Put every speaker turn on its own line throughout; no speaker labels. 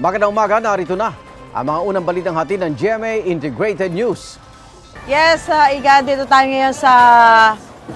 Magandang umaga, narito na ang mga unang balitang hati ng GMA Integrated News.
Yes, uh, Iga, dito tayo ngayon sa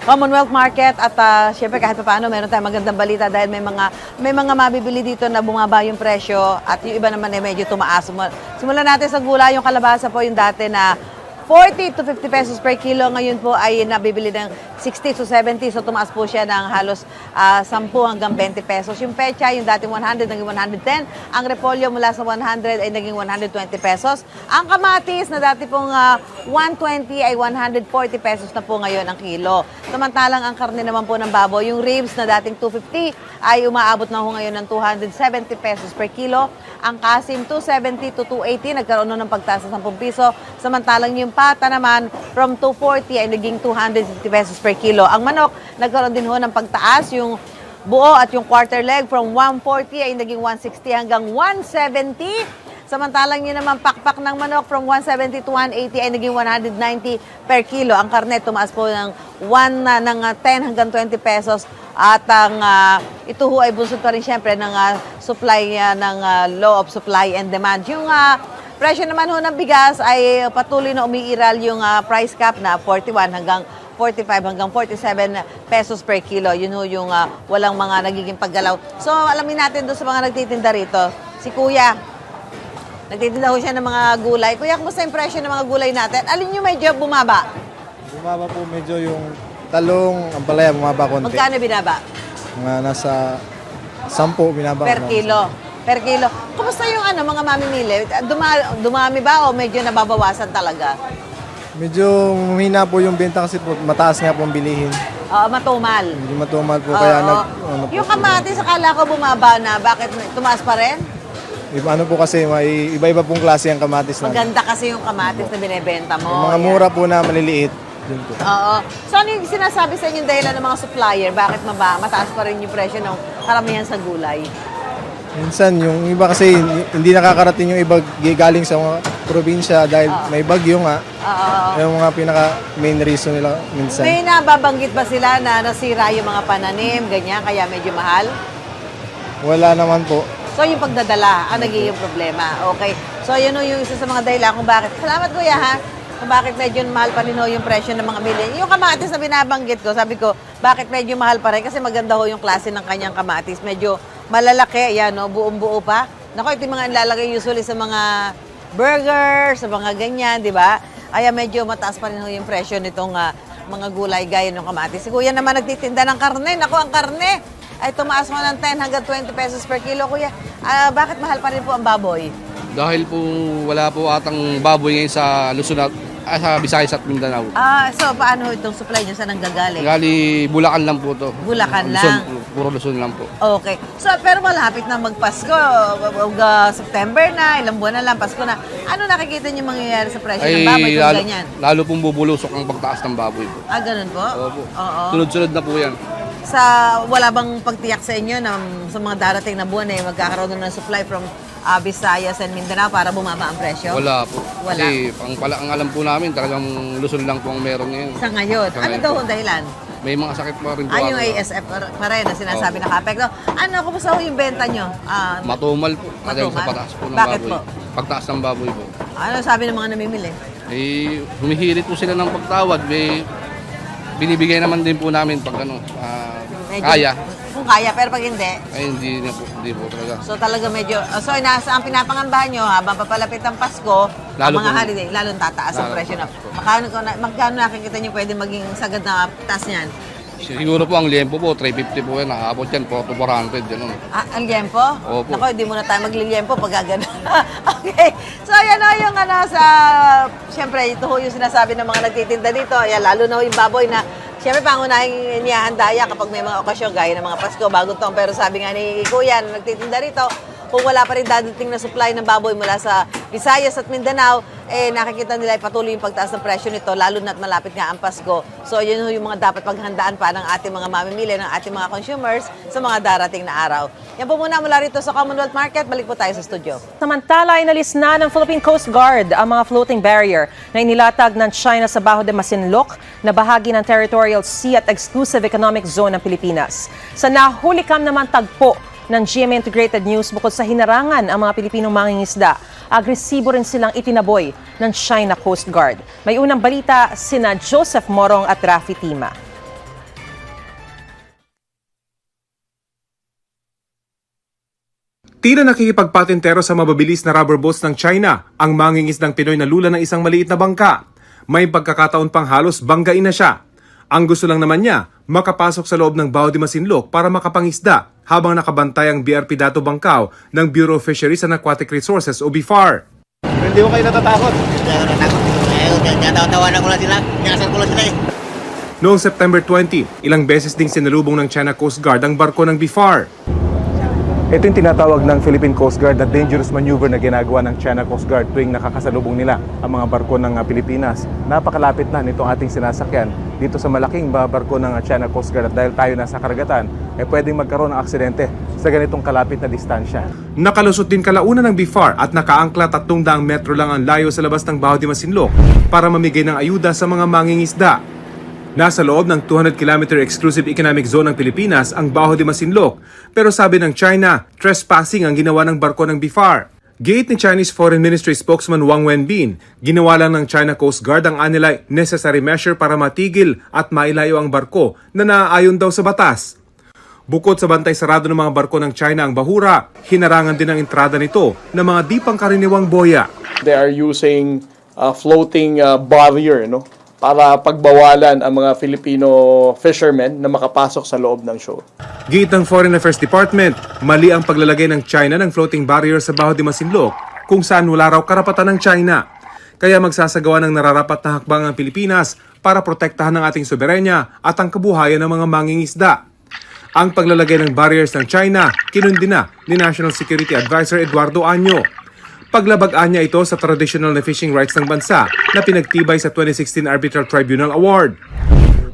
Commonwealth Market at uh, syempre kahit pa paano meron tayong magandang balita dahil may mga may mga mabibili dito na bumaba yung presyo at yung iba naman ay medyo tumaas. Simula- Simulan natin sa gulay, yung kalabasa po yung dati na 40 to 50 pesos per kilo. Ngayon po ay nabibili ng 60 to 70. So tumaas po siya ng halos ah, 10 hanggang 20 pesos. Yung pecha, yung dating 100 naging 110. Ang repolyo mula sa 100 ay naging 120 pesos. Ang kamatis na dati pong ah, 120 ay 140 pesos na po ngayon ang kilo. Samantalang ang karne naman po ng baboy, yung ribs na dating 250 ay umaabot na ho ngayon ng 270 pesos per kilo. Ang kasim 270 to 280 nagkaroon na ng pagtaas ng 10 piso. Samantalang yung pata naman from 240 ay naging 250 pesos per kilo. Ang manok nagkaroon din ho ng pagtaas yung buo at yung quarter leg from 140 ay naging 160 hanggang 170. Samantalang yun naman pakpak ng manok from 170 to 180 ay naging 190 per kilo. Ang karne tumaas po ng 1 na ng ah, 10 hanggang 20 pesos. At ang ah, ito ho ay bunsod pa rin syempre ng ah, supply ah, ng ah, law of supply and demand. Yung ah, presyo naman ho ng bigas ay patuloy na umiiral yung ah, price cap na 41 hanggang 45 hanggang 47 pesos per kilo. Yun ho yung ah, walang mga nagiging paggalaw. So alamin natin doon sa mga nagtitinda rito. Si Kuya, nagtitinda ho siya ng mga gulay. Kuya, kumusta presyo ng mga gulay natin? Alin yung medyo bumaba?
Bumaba po medyo yung talong, ang palaya bumaba konti.
Magkano binaba?
Mga nasa 10 binaba.
Per kilo. Per kilo. Kumusta yung ano, mga mamimili? Duma, dumami ba o medyo nababawasan talaga?
Medyo humina po yung benta kasi po mataas nga po ang bilihin.
Oo, matumal.
Hindi matumal po kaya
Oo.
nag ano po.
yung kamatis, akala ko bumaba na. Bakit tumaas pa rin?
Iba, ano po kasi may iba-iba pong klase ang kamatis na.
Maganda kasi yung kamatis na binebenta mo.
Yung mga
Yan.
mura po na maliliit. Yun po.
Oo. So ano yung sinasabi sa inyong dahilan ng mga supplier? Bakit maba, mataas pa rin yung presyo ng karamihan sa gulay?
Minsan yung iba kasi hindi nakakarating yung iba galing sa mga probinsya dahil may bagyo nga.
Oo.
Yung mga pinaka main reason nila minsan.
May nababanggit ba sila na nasira yung mga pananim, ganyan, kaya medyo mahal?
Wala naman po.
So yung pagdadala ang nagiging problema. Okay. So yun o yung isa sa mga dahilan kung bakit. Salamat kuya ha. Kung bakit medyo mahal pa rin ho yung presyo ng mga bilhin. Yung kamatis na binabanggit ko, sabi ko, bakit medyo mahal pa rin? Kasi maganda ho yung klase ng kanyang kamatis. Medyo malalaki, yan no, buong buo pa. Naku, ito yung mga nilalagay usually sa mga burger, sa mga ganyan, di ba? Kaya medyo mataas pa rin ho yung presyo nitong ah, mga gulay gaya ng kamatis. Si kuya naman nagtitinda ng karne. Naku, ang karne ay tumaas mo ng 10 hanggang 20 pesos per kilo. Kuya, ah, bakit mahal pa rin po ang baboy?
Dahil po wala po atang baboy ngayon sa Luzon at ah, sa Visayas at Mindanao.
Ah, so paano itong supply niyo? Saan nanggagaling?
Gali Bulacan lang po to.
Bulacan
Luzon,
lang.
Puro Luzon lang po.
Okay. So, pero malapit na magpasko. Ug, ah, September na, ilang buwan na lang, Pasko na. Ano nakikita niyo mangyayari sa presyo ng baboy kung
lalo,
ganyan?
lalo pong bubulusok ang pagtaas ng baboy po.
Ah, ganun po?
Opo.
Oo.
Sunod-sunod na po yan.
Sa, wala bang pagtiyak sa inyo na sa mga darating na buwan eh, magkakaroon na ng supply from ah, Visayas and Mindanao para bumaba ang presyo?
Wala po.
Wala.
Kasi ang, pala, ang alam po namin talagang Luzon lang po ang meron ngayon.
Sa ngayon.
Sa
Ano
ngayon
daw ang dahilan?
May mga sakit pa rin po.
Ah, yung
ako.
ASF pa rin na sinasabi na kapekto. Ano, kumusta ho yung benta nyo? Ah,
Matumal po.
Matumal?
sa pataas po ng
Bakit
baboy.
po?
Pagtaas ng baboy po.
ano sabi ng mga namimili?
Eh, humihirit po sila ng pagtawad. Eh, binibigay naman din po namin pag ano, ah,
Medyo-
kaya.
Kung kaya, pero pag hindi,
Ay, hindi na po, hindi po talaga.
So talaga medyo, uh, so nasa ang pinapangambahan nyo habang papalapit ang Pasko,
Lalo
ang mga
po-
holiday, lalong tataas ang
Lalo
presyo na. Magkano, magkano nakikita nyo pwede maging sagad na taas niyan?
Siguro po ang liempo po, 350 po yan, nakaabot yan po, 400, gano'n.
Ah, ang liempo?
Opo.
Naku, hindi muna tayo magliliempo pag gagano. okay. So, yan o yung ano sa, siyempre, ito ho yung sinasabi ng mga nagtitinda dito. Ayan, lalo na ho yung baboy na, siyempre, pangunahing inihahanda yan kapag may mga okasyon, gaya ng mga Pasko, bagong taon. Pero sabi nga ni Kuya, na nagtitinda rito, kung wala pa rin dadating na supply ng baboy mula sa Visayas at Mindanao, eh nakikita nila ay patuloy yung pagtaas ng presyo nito, lalo na't malapit nga ang Pasko. So yun yung mga dapat paghandaan pa ng ating mga mamimili, ng ating mga consumers sa mga darating na araw. Yan po muna mula rito sa Commonwealth Market. Balik po tayo sa studio.
Samantala, inalis na ng Philippine Coast Guard ang mga floating barrier na inilatag ng China sa Baho de Masinloc na bahagi ng Territorial Sea at Exclusive Economic Zone ng Pilipinas. Sa nahulikam naman tagpo ng GMA Integrated News bukod sa hinarangan ang mga Pilipinong mangingisda, agresibo rin silang itinaboy ng China Coast Guard. May unang balita sina Joseph Morong at Rafi Tima.
Tila nakikipagpatintero sa mababilis na rubber boats ng China ang mangingisdang Pinoy na lula ng isang maliit na bangka. May pagkakataon pang halos banggain na siya. Ang gusto lang naman niya, makapasok sa loob ng Bao de Masinloc para makapangisda habang nakabantay ang BRP Dato Bangkao ng Bureau of Fisheries and Aquatic Resources o BFAR.
Hindi ko kayo natatakot.
Tinatawa-tawanan ko lang sila. Tinasal ko lang sila eh.
Noong September 20, ilang beses ding sinalubong ng China Coast Guard ang barko ng BFAR. Ito yung tinatawag ng Philippine Coast Guard na dangerous maneuver na ginagawa ng China Coast Guard tuwing nakakasalubong nila ang mga barko ng uh, Pilipinas. Napakalapit na nitong ating sinasakyan dito sa malaking ba- barko ng China Coast Guard dahil tayo nasa karagatan, eh pwedeng magkaroon ng aksidente sa ganitong kalapit na distansya. Nakalusot din kalaunan ng BFAR at nakaangkla 300 metro lang ang layo sa labas ng Baho de Masinloc para mamigay ng ayuda sa mga mangingisda. Nasa loob ng 200 km exclusive economic zone ng Pilipinas ang Baho de Masinloc. Pero sabi ng China, trespassing ang ginawa ng barko ng BFAR. Gate ni Chinese Foreign Ministry spokesman Wang Wenbin, ginawa lang ng China Coast Guard ang anilay necessary measure para matigil at mailayo ang barko na naaayon daw sa batas. Bukod sa bantay sarado ng mga barko ng China ang bahura, hinarangan din ang entrada nito ng mga di pangkaraniwang boya.
they are using uh, floating uh, barrier no para pagbawalan ang mga Filipino fishermen na makapasok sa loob ng show.
Gate ng Foreign Affairs Department, mali ang paglalagay ng China ng floating barrier sa Baho de Masinloc kung saan wala raw karapatan ng China. Kaya magsasagawa ng nararapat na hakbang ang Pilipinas para protektahan ang ating soberenya at ang kabuhayan ng mga mangingisda. Ang paglalagay ng barriers ng China, kinundi na ni National Security Advisor Eduardo Año. Paglabagaan niya ito sa traditional na fishing rights ng bansa na pinagtibay sa 2016 Arbitral Tribunal Award.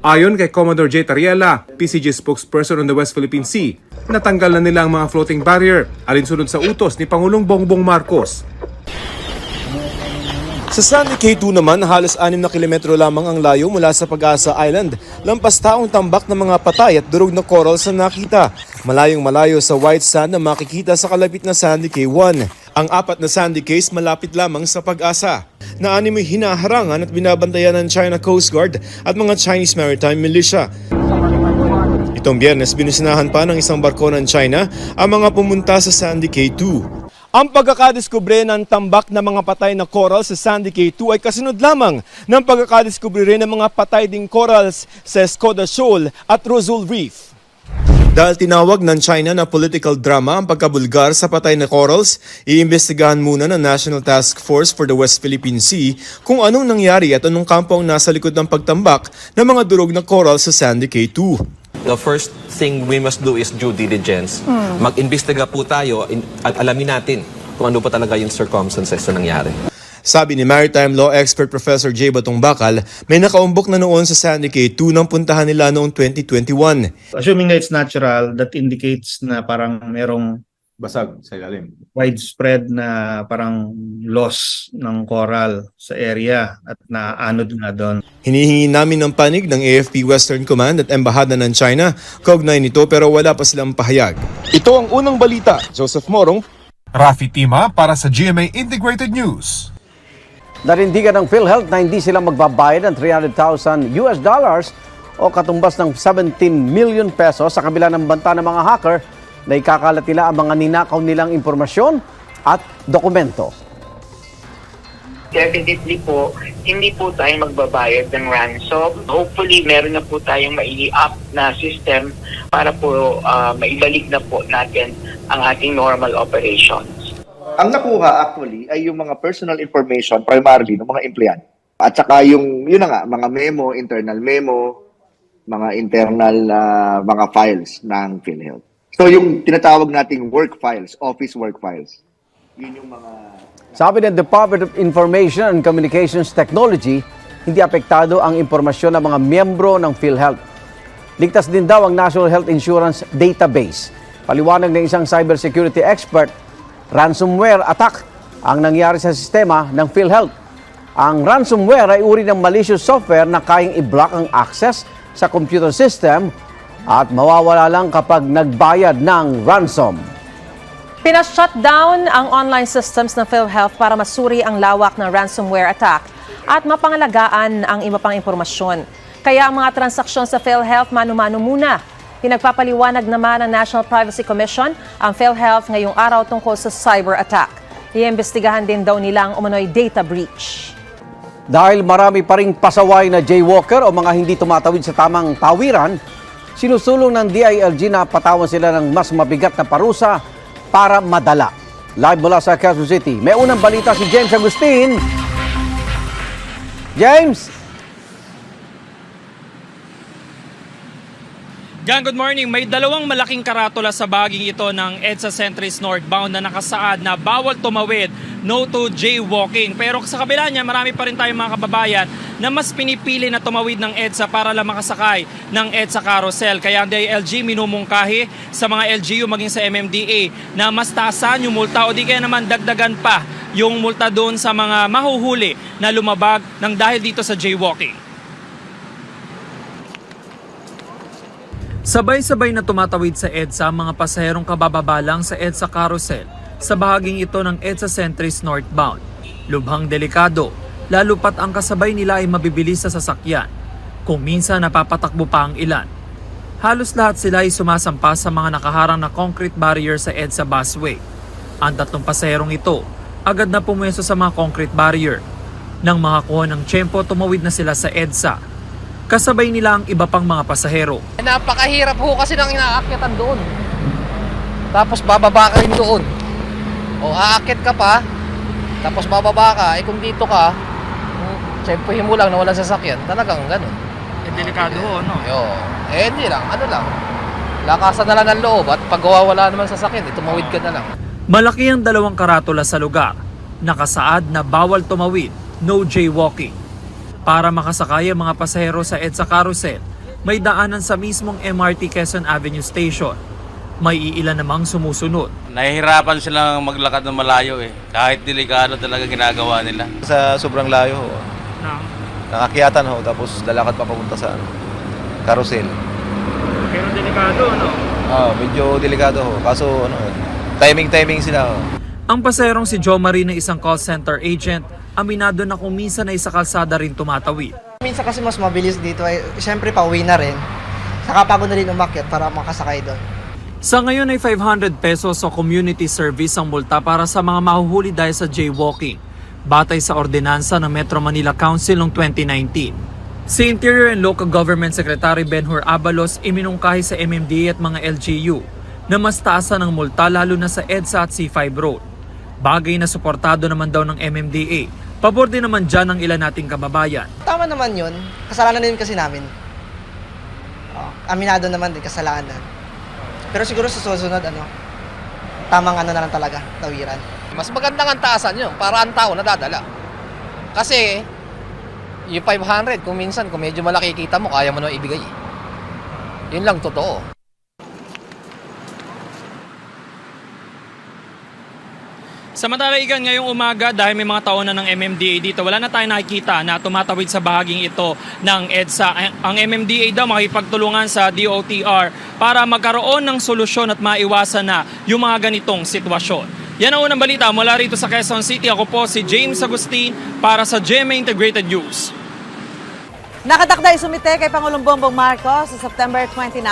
Ayon kay Commodore J. Tariela, PCG spokesperson on the West Philippine Sea, natanggal na nila ang mga floating barrier alinsunod sa utos ni Pangulong Bongbong Marcos.
Sa Sandy K2 naman, halos 6 na kilometro lamang ang layo mula sa Pag-asa Island. Lampas taong tambak ng mga patay at durog na coral sa nakita. Malayong malayo sa white sand na makikita sa kalapit na Sandy K1. Ang apat na Sandy Case malapit lamang sa Pag-asa. Na animoy hinaharangan at binabantayan ng China Coast Guard at mga Chinese Maritime Militia. Itong biyernes, binisinahan pa ng isang barko ng China ang mga pumunta sa Sandy K2. Ang pagkakadiskubre ng tambak na mga patay na coral sa Sandy K2 ay kasunod lamang ng pagkakadiskubre rin ng mga patay ding corals sa Skoda Shoal at Rosul Reef. Dahil tinawag ng China na political drama ang pagkabulgar sa patay na corals, iimbestigahan muna ng National Task Force for the West Philippine Sea kung anong nangyari at anong kampo ang nasa likod ng pagtambak ng mga durog na coral sa Sandy K2.
The first thing we must do is due diligence. Mag-imbestiga po tayo in- at alamin natin kung ano pa talaga yung circumstances na nangyari.
Sabi ni maritime law expert Professor J. Batong Bakal, may nakaumbok na noon sa Sandy K2 nang puntahan nila noong 2021.
Assuming na it's natural, that indicates na parang merong
Basag sa ilalim.
widespread na parang loss ng coral sa area at naanod nga doon.
Hinihingi namin ng panig ng AFP Western Command at Embahada ng China kaugnay nito pero wala pa silang pahayag. Ito ang unang balita. Joseph Morong,
Rafi Tima para sa GMA Integrated News.
Narindigan ng PhilHealth na hindi sila magbabayad ng 300,000 US dollars o katumbas ng 17 million pesos sa kabila ng banta ng mga hacker na ikakalat nila ang mga ninakaw nilang impormasyon at dokumento.
Definitely po, hindi po tayo magbabayad ng ransom. Hopefully, meron na po tayong mai-up na system para po ah, maibalik na po natin ang ating normal operations.
Ang nakuha actually ay yung mga personal information primarily ng mga empleyado. At saka yung, yun na nga, mga memo, internal memo, mga internal ah, mga files ng PhilHealth. So yung tinatawag nating work files, office work files, yun yung mga
Sabi ng Department of Information and Communications Technology, hindi apektado ang impormasyon ng mga miyembro ng PhilHealth. Ligtas din daw ang National Health Insurance Database. Paliwanag ng isang cybersecurity expert, ransomware attack ang nangyari sa sistema ng PhilHealth. Ang ransomware ay uri ng malicious software na kayang i-block ang access sa computer system at mawawala lang kapag nagbayad ng ransom.
Pina-shutdown ang online systems ng PhilHealth para masuri ang lawak ng ransomware attack at mapangalagaan ang iba pang impormasyon. Kaya ang mga transaksyon sa PhilHealth mano-mano muna. Pinagpapaliwanag naman ng National Privacy Commission ang PhilHealth ngayong araw tungkol sa cyber attack. Iimbestigahan din daw nila ang umano'y data breach.
Dahil marami pa ring pasaway na jaywalker o mga hindi tumatawid sa tamang tawiran, sinusulong ng DILG na patawan sila ng mas mabigat na parusa para madala. Live mula sa Quezon City, may unang balita si James Agustin. James!
Gang, good morning. May dalawang malaking karatula sa bahaging ito ng EDSA Centris Northbound na nakasaad na bawal tumawid, no to jaywalking. Pero sa kabila niya, marami pa rin tayong mga kababayan na mas pinipili na tumawid ng EDSA para lang makasakay ng EDSA carousel. Kaya ang DILG minumungkahi sa mga LGU maging sa MMDA na mas taasan yung multa o di kaya naman dagdagan pa yung multa doon sa mga mahuhuli na lumabag ng dahil dito sa jaywalking. Sabay-sabay na tumatawid sa EDSA ang mga pasaherong kabababalang sa EDSA Carousel sa bahaging ito ng EDSA Centris northbound. Lubhang delikado, lalo pat ang kasabay nila ay mabibilis sa sasakyan, kung minsan napapatakbo pa ang ilan. Halos lahat sila ay sumasampa sa mga nakaharang na concrete barrier sa EDSA busway. Ang tatlong pasaherong ito, agad na pumweso sa mga concrete barrier. Nang makakuha ng tiyempo, tumawid na sila sa EDSA. Kasabay nila ang iba pang mga pasahero.
Napakahirap ho kasi nang inaakyatan doon. Tapos bababa ka rin doon. O aakyat ka pa, tapos bababa ka, eh kung dito ka, tsempohin mo lang na walang sasakyan, talagang ganun.
Eh, delikado ho, no?
Yo, eh hindi lang, ano lang. Lakasan na lang ng loob at pag wala naman sasakyan, eh, tumawid ka na lang.
Malaki ang dalawang karatula sa lugar. Nakasaad na bawal tumawid, no jaywalking. Para makasakay ang mga pasahero sa EDSA Carousel, may daanan sa mismong MRT Quezon Avenue Station. May iilan namang sumusunod.
Nahihirapan silang maglakad ng malayo eh. Kahit delikado talaga ginagawa nila.
Sa sobrang layo ho. Nakakyatan ho, tapos lalakad pa papunta sa ano, carousel.
Pero delikado, no?
Ah, medyo delikado ho. Kaso ano, timing-timing sila ho.
Ang pasaherong si Joe Marie na isang call center agent, aminado na kung minsan ay sa kalsada rin tumatawid.
Minsan kasi mas mabilis dito ay syempre pauwi na rin. Nakapagod na rin umakyat para makasakay doon.
Sa ngayon ay 500 pesos sa community service ang multa para sa mga mahuhuli dahil sa jaywalking, batay sa ordinansa ng Metro Manila Council noong 2019. Si Interior and Local Government Secretary Benhur Abalos iminungkahi sa MMDA at mga LGU na mas taasan ng multa lalo na sa EDSA at C5 Road. Bagay na suportado naman daw ng MMDA. Pabor din naman dyan ng ilan nating kababayan.
Tama naman yun. Kasalanan din kasi namin. Oh, aminado naman din kasalanan. Pero siguro sa susunod, ano, tamang ano na lang talaga, tawiran.
Mas magandang ang taasan yun para ang tao nadadala. Kasi, yung 500, kung minsan, kung medyo malaki kita mo, kaya mo na ibigay. eh. Yun lang totoo.
Samantala igan ngayong umaga dahil may mga taon na ng MMDA dito, wala na tayong nakikita na tumatawid sa bahaging ito ng EDSA. Ang MMDA daw makipagtulungan sa DOTR para magkaroon ng solusyon at maiwasan na yung mga ganitong sitwasyon. Yan ang unang balita mula rito sa Quezon City. Ako po si James Agustin para sa GMA Integrated News.
Nakatakda isumite kay Pangulong Bongbong Marcos sa September 29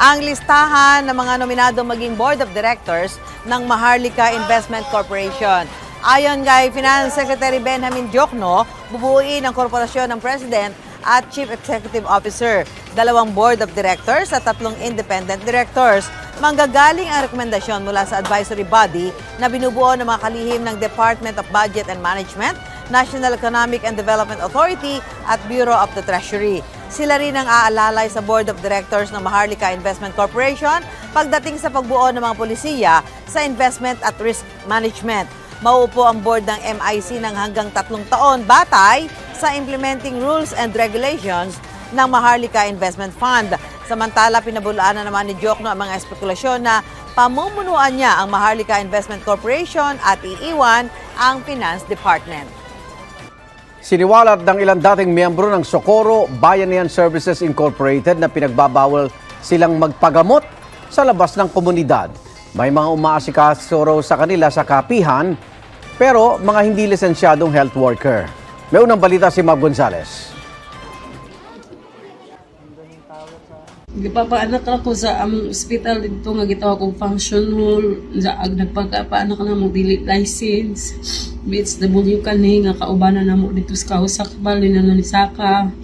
ang listahan ng mga nominado maging Board of Directors ng Maharlika Investment Corporation. Ayon kay Finance Secretary Benjamin Diokno, bubuuin ang korporasyon ng President at Chief Executive Officer, dalawang Board of Directors at tatlong Independent Directors. Manggagaling ang rekomendasyon mula sa advisory body na binubuo ng mga kalihim ng Department of Budget and Management, National Economic and Development Authority at Bureau of the Treasury. Sila rin ang aalalay sa Board of Directors ng Maharlika Investment Corporation pagdating sa pagbuo ng mga polisiya sa investment at risk management. Mauupo ang board ng MIC ng hanggang tatlong taon batay sa implementing rules and regulations ng Maharlika Investment Fund. Samantala, pinabulaan na naman ni Jokno ang mga espekulasyon na pamumunuan niya ang Maharlika Investment Corporation at iiwan ang Finance Department.
Siniwalat ng ilang dating miyembro ng Socorro Bayanihan Services Incorporated na pinagbabawal silang magpagamot sa labas ng komunidad. May mga umaasikaso raw sa kanila sa kapihan, pero mga hindi lisensyadong health worker. May unang balita si Mab Gonzales.
Gipapaanak ako sa um, hospital dito nga gitawa kong function hall. Sa ag na mo dili license. BHW kani nga kaubanan na mo dito sa kausak bali na nanisaka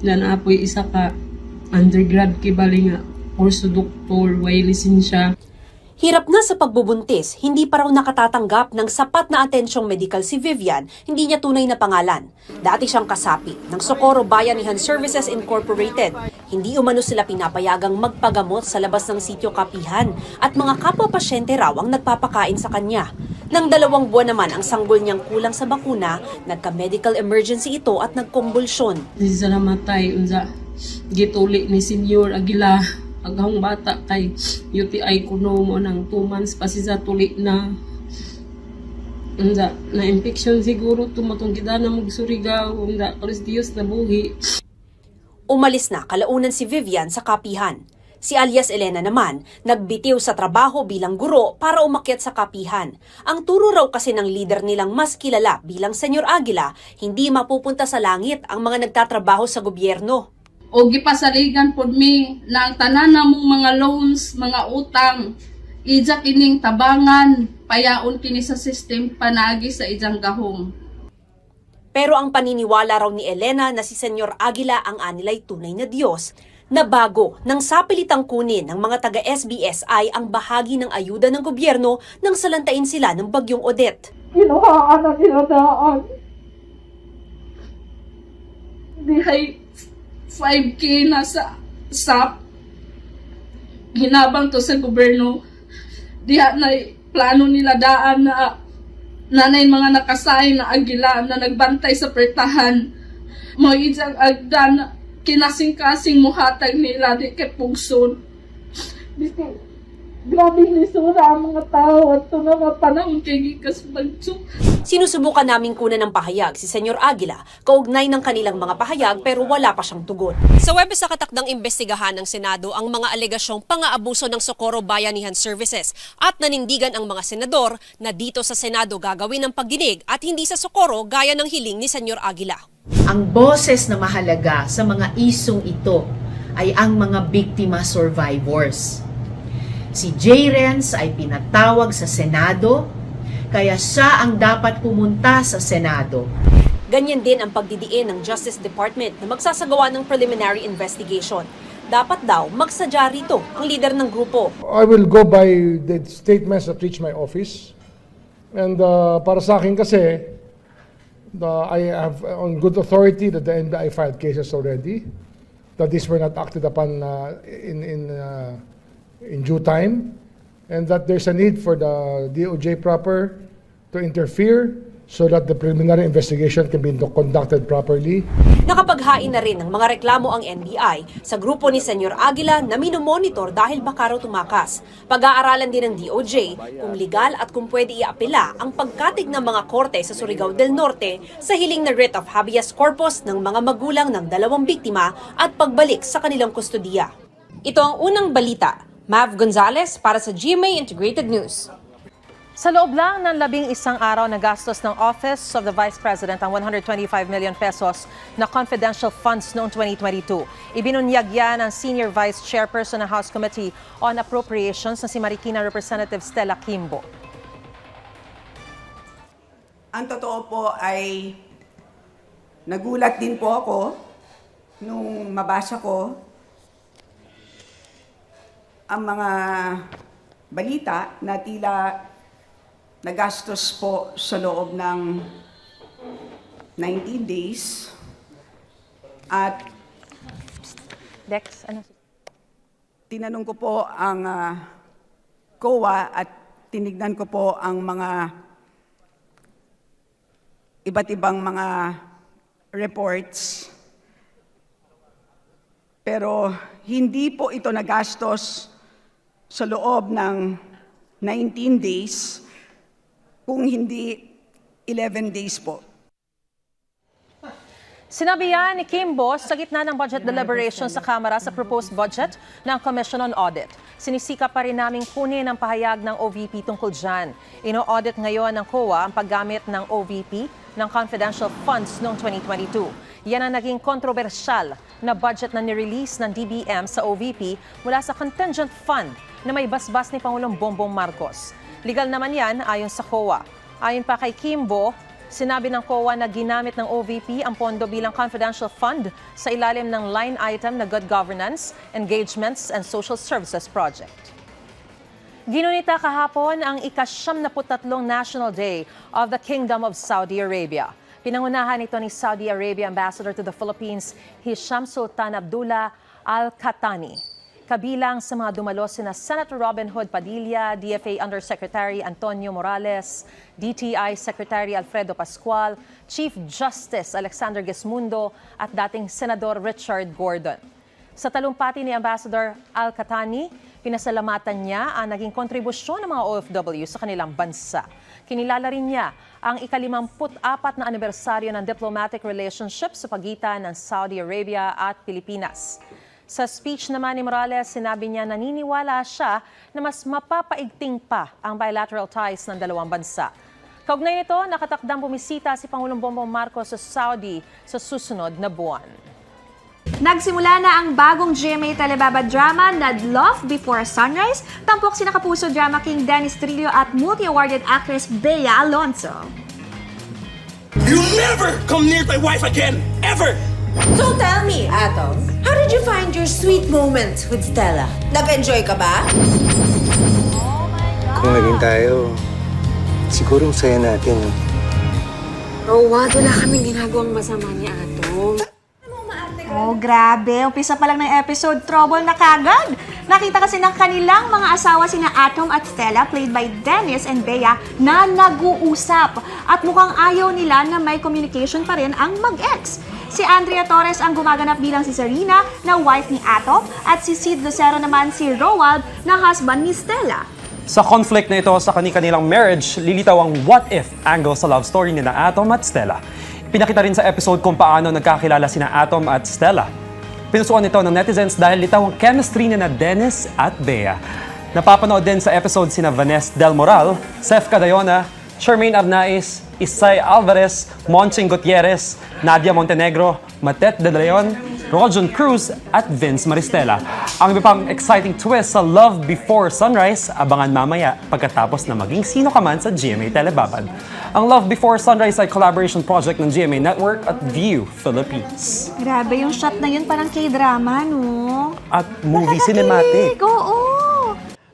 na naapoy isa ka. Undergrad kibali nga orso doktor way lisensya
Hirap na sa pagbubuntis, hindi pa raw nakatatanggap ng sapat na atensyong medical si Vivian, hindi niya tunay na pangalan. Dati siyang kasapi ng Socorro Bayanihan Services Incorporated. Hindi umano sila pinapayagang magpagamot sa labas ng sityo kapihan at mga kapwa-pasyente raw ang nagpapakain sa kanya. Nang dalawang buwan naman ang sanggol niyang kulang sa bakuna, nagka-medical emergency ito at nagkombulsyon.
Di sa namatay unsa gituli ni Senior Aguila agahong bata kay UTI kuno mo ng 2 months pa siya tuli na unsa na infection siguro tumatong kita na magsurigaw unsa alas Dios na buhi
Umalis na kalaunan si Vivian sa kapihan. Si alias Elena naman, nagbitiw sa trabaho bilang guro para umakyat sa kapihan. Ang turo raw kasi ng leader nilang mas kilala bilang Senyor Aguila, hindi mapupunta sa langit ang mga nagtatrabaho sa gobyerno.
O gipasaligan pod mi na ang tanan namong mga loans, mga utang ija kining tabangan payaon kini sa system panagi sa ijang gahom.
Pero ang paniniwala raw ni Elena na si Senyor Aguila ang anilay tunay na Diyos, na bago nang sapilitang kunin ng mga taga-SBSI ang bahagi ng ayuda ng gobyerno nang salantain sila ng bagyong Odette.
Kinuhaan na kinadaan. Dihay 5K na sa SAP. Hinabang to sa gobyerno. Diha na plano nila daan na nanay mga nakasay na agila na nagbantay sa pertahan. Mo isang agdan kinasing-kasing muhatag nila di kay pugson. Dito, grabe ni sura ang mga tao at ito na mga panahon kay gikas bagsok.
Sinusubukan naming kunan ng pahayag si Senyor Aguila kaugnay ng kanilang mga pahayag pero wala pa siyang tugon. Sa Webes sa katakdang imbestigahan ng Senado ang mga alegasyong pang-aabuso ng Socorro Bayanihan Services at nanindigan ang mga senador na dito sa Senado gagawin ang pagdinig at hindi sa Socorro gaya ng hiling ni Senyor Aguila.
Ang boses na mahalaga sa mga isong ito ay ang mga biktima survivors. Si J. Renz ay pinatawag sa Senado, kaya siya ang dapat pumunta sa Senado.
Ganyan din ang pagdidiin ng Justice Department na magsasagawa ng preliminary investigation. Dapat daw magsadya rito ang leader ng grupo.
I will go by the statements that reach my office. And uh, para sa akin kasi, the, I have on good authority that the NBI filed cases already, that these were not acted upon uh, in, in, uh, in due time, and that there's a need for the DOJ proper to interfere so that the preliminary investigation can be conducted properly.
Nakapaghain na rin ng mga reklamo ang NBI sa grupo ni Senyor Aguila na minomonitor dahil baka raw tumakas. Pag-aaralan din ng DOJ kung legal at kung pwede iapela ang pagkatig ng mga korte sa Surigao del Norte sa hiling na writ of habeas corpus ng mga magulang ng dalawang biktima at pagbalik sa kanilang kustodiya. Ito ang unang balita. Mav Gonzalez para sa GMA Integrated News.
Sa loob lang ng labing isang araw na gastos ng Office of the Vice President ang 125 million pesos na confidential funds noong 2022. Ibinunyag yan ng Senior Vice Chairperson ng House Committee on Appropriations na si Marikina Representative Stella Kimbo.
Ang totoo po ay nagulat din po ako nung mabasa ko ang mga balita na tila nagastos po sa loob ng 19 days at
Dex, ano?
tinanong ko po ang ah, COA at tinignan ko po ang mga iba't ibang mga reports. Pero hindi po ito nagastos sa loob ng 19 days kung hindi 11 days po.
Sinabi yan ni Kimbo sa gitna ng budget deliberation sa Kamara sa proposed budget ng Commission on Audit. Sinisika pa rin naming kunin ang pahayag ng OVP tungkol dyan. Ino-audit ngayon ng COA ang paggamit ng OVP ng confidential funds noong 2022. Yan ang naging kontrobersyal na budget na nirelease ng DBM sa OVP mula sa contingent fund na may basbas ni Pangulong Bongbong Marcos. Legal naman yan ayon sa COA. Ayon pa kay Kimbo, Sinabi ng COA na ginamit ng OVP ang pondo bilang confidential fund sa ilalim ng line item na Good Governance, Engagements and Social Services Project. Ginunita kahapon ang ikasyam na putatlong National Day of the Kingdom of Saudi Arabia. Pinangunahan ito ni Saudi Arabia Ambassador to the Philippines, Hisham Sultan Abdullah Al-Khatani. Kabilang sa mga dumalo sina Senator Robin Hood Padilla, DFA Undersecretary Antonio Morales, DTI Secretary Alfredo Pascual, Chief Justice Alexander Gesmundo at dating Senador Richard Gordon. Sa talumpati ni Ambassador Al-Katani, pinasalamatan niya ang naging kontribusyon ng mga OFW sa kanilang bansa. Kinilala rin niya ang ikalimamput-apat na anibersaryo ng diplomatic relationship sa pagitan ng Saudi Arabia at Pilipinas. Sa speech naman ni Morales, sinabi niya naniniwala siya na mas mapapaigting pa ang bilateral ties ng dalawang bansa. Kaugnay nito, nakatakdang bumisita si Pangulong Bongbong Marcos sa Saudi sa susunod na buwan.
Nagsimula na ang bagong GMA Telebaba drama na Love Before Sunrise, tampok si nakapuso drama king Dennis Trillo at multi-awarded actress Bea Alonso.
You never come near my wife again, ever!
So tell me, Atom, how did you find your sweet moment with Stella? Nag-enjoy ka ba?
Kung naging tayo, siguro ang saya natin.
Rowan, wala kaming ginagawang masama ni Atom. Oh, grabe. Umpisa pa lang ng episode, trouble na kagad. Nakita kasi ng kanilang mga asawa sina Atom at Stella, played by Dennis and Bea, na nag-uusap. At mukhang ayaw nila na may communication pa rin ang mag-ex. Si Andrea Torres ang gumaganap bilang si Serena na wife ni Atom at si Sid Lucero naman si Roald na husband ni Stella.
Sa conflict na ito sa kani-kanilang marriage, lilitaw ang what-if angle sa love story ni na Atom at Stella. Pinakita rin sa episode kung paano nagkakilala sina Atom at Stella. Pinusuan ito ng netizens dahil litaw ang chemistry ni na Dennis at Bea. Napapanood din sa episode sina Vanessa Del Moral, Seth Cadayona, Charmaine Arnaiz, Isay Alvarez, Monching Gutierrez, Nadia Montenegro, Matet De Leon, Rojon Cruz at Vince Maristela. Ang iba pang exciting twist sa Love Before Sunrise, abangan mamaya pagkatapos na maging sino ka man sa GMA Telebabad. Ang Love Before Sunrise ay collaboration project ng GMA Network at View Philippines.
Grabe yung shot na yun, parang K-drama, no?
At movie cinematic.
Oo!